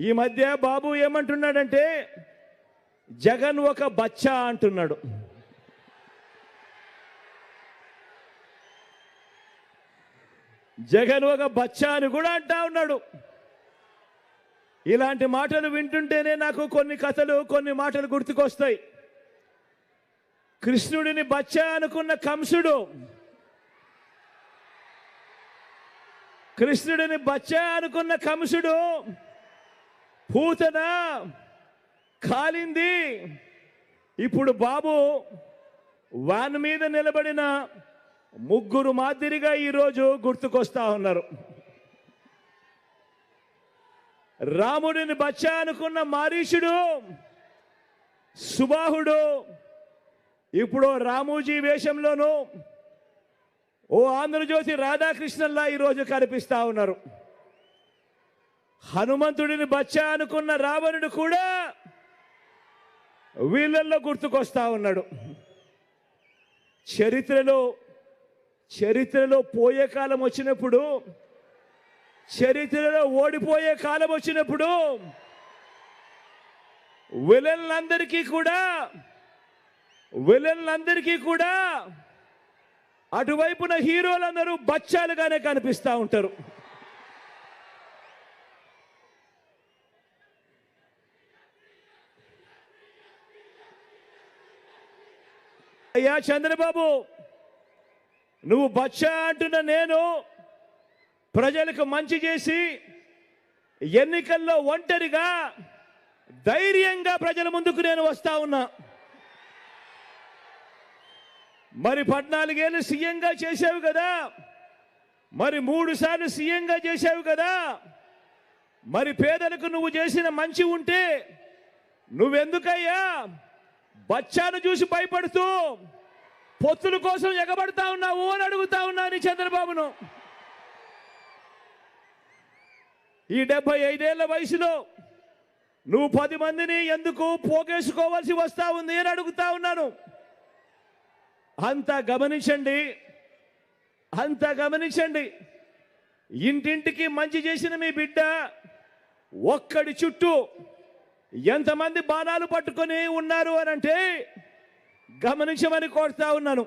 ఈ మధ్య బాబు ఏమంటున్నాడంటే జగన్ ఒక బచ్చా అంటున్నాడు. జగన్ ఒక బచ్చా అని కూడా అంటా ఉన్నాడు. ఇలాంటి మాటలు వింటుంటేనే నాకు కొన్ని కథలు కొన్ని మాటలు గుర్తుకొస్తాయి. కృష్ణుడిని బచ్చా అనుకున్న కంసుడు కృష్ణుడిని బచ్చా అనుకున్న కంసుడు పూతన కాలింది. ఇప్పుడు బాబు వాన్ మీద నిలబడిన ముగ్గురు మాదిరిగా ఈరోజు గుర్తుకొస్తా ఉన్నారు. రాముడిని బచ్చా అనుకున్న మారీషుడు సుబాహుడు ఇప్పుడు రామూజీ వేషంలోనూ ఓ ఆంధ్రజ్యోతి రాధాకృష్ణన్లా ఈరోజు కనిపిస్తూ ఉన్నారు. హనుమంతుడిని బచ్చా అనుకున్న రావణుడు కూడా వీళ్ళల్లో గుర్తుకొస్తా ఉన్నాడు. చరిత్రలో చరిత్రలో పోయే కాలం వచ్చినప్పుడు చరిత్రలో ఓడిపోయే కాలం వచ్చినప్పుడు విలన్లందరికీ కూడా విలన్లందరికీ కూడా అటువైపున హీరోలందరూ బచ్చాలుగానే కనిపిస్తూ ఉంటారు. అయ్యా చంద్రబాబు నువ్వు బచ్చ అంటున్న నేను ప్రజలకు మంచి చేసి ఎన్నికల్లో ఒంటరిగా ధైర్యంగా ప్రజల ముందుకు నేను వస్తా ఉన్నా. మరి పద్నాలుగేళ్ళు సీఎంగా చేసావు కదా మరి మూడు సార్లు సీఎంగా చేసావు కదా మరి పేదలకు నువ్వు చేసిన మంచి ఉంటే నువ్వెందుకయ్యా? బచ్చాను చూసి భయపడుతూ పొత్తుల కోసం ఎగబడతా ఉన్నావు అని అడుగుతా ఉన్నాను చంద్రబాబును. ఈ డెబ్బై ఐదేళ్ళ వయసులో నువ్వు పది మందిని ఎందుకు పోగేసుకోవాల్సి వస్తా ఉంది అని అడుగుతా ఉన్నాను. అంతా గమనించండి అంతా గమనించండి. ఇంటింటికి మంచి చేసిన మీ బిడ్డ ఒక్కడి చుట్టూ ఎంతమంది బాణాలు పట్టుకొని ఉన్నారు అని అంటే గమనించమని కోరుతా ఉన్నాను.